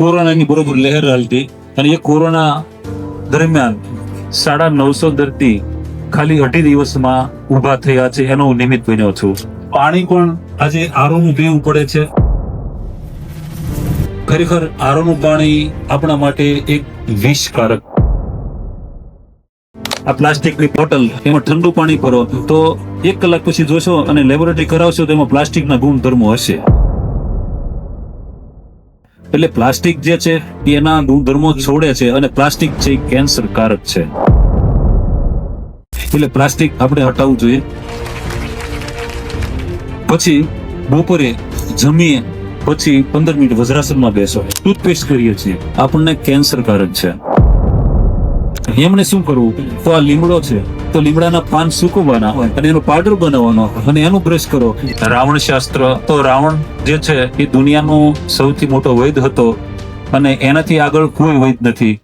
કોરોનાની બરોબર લહેર હાલતી અને એ કોરોના દરમિયાન સાડા નવસો દર્દી ખાલી અઢી દિવસમાં ઊભા થયા છે, એનો હું નિમિત્ત બન્યો છું. પાણી પણ આજે આરોનું પીવું પડે છે. ખરેખર આરોનું પાણી આપણા માટે એક વિષકારક. આ પ્લાસ્ટિકની બોટલ, એમાં ઠંડુ પાણી ભરો તો એક કલાક પછી જોશો અને લેબોરેટરી કરાવશો તો એમાં પ્લાસ્ટિકના ગુણધર્મો હશે. એટલે પ્લાસ્ટિક જે છે, એના ગુણધર્મો છોડે છે અને પ્લાસ્ટિક છે કેન્સરકારક છે. એટલે પ્લાસ્ટિક આપણે હટાવવું જોઈએ. પછી બપોરે જમીએ, પછી પંદર મિનિટ વજ્રાસનમાં બેસો. ટૂથપેસ્ટ કરીએ છીએ. આપણને કેન્સરકારક છે. એમણે શું કરવું? તો આ લીમડો છે. તો લીમડાના પાન સૂકવવાના અને એનો પાવડર બનાવવાનો અને એનું બ્રશ કરો. રાવણ શાસ્ત્ર તો રાવણ જે છે એ દુનિયાનો સૌથી મોટો વૈદ હતો અને એનાથી આગળ કોઈ વૈદ નથી.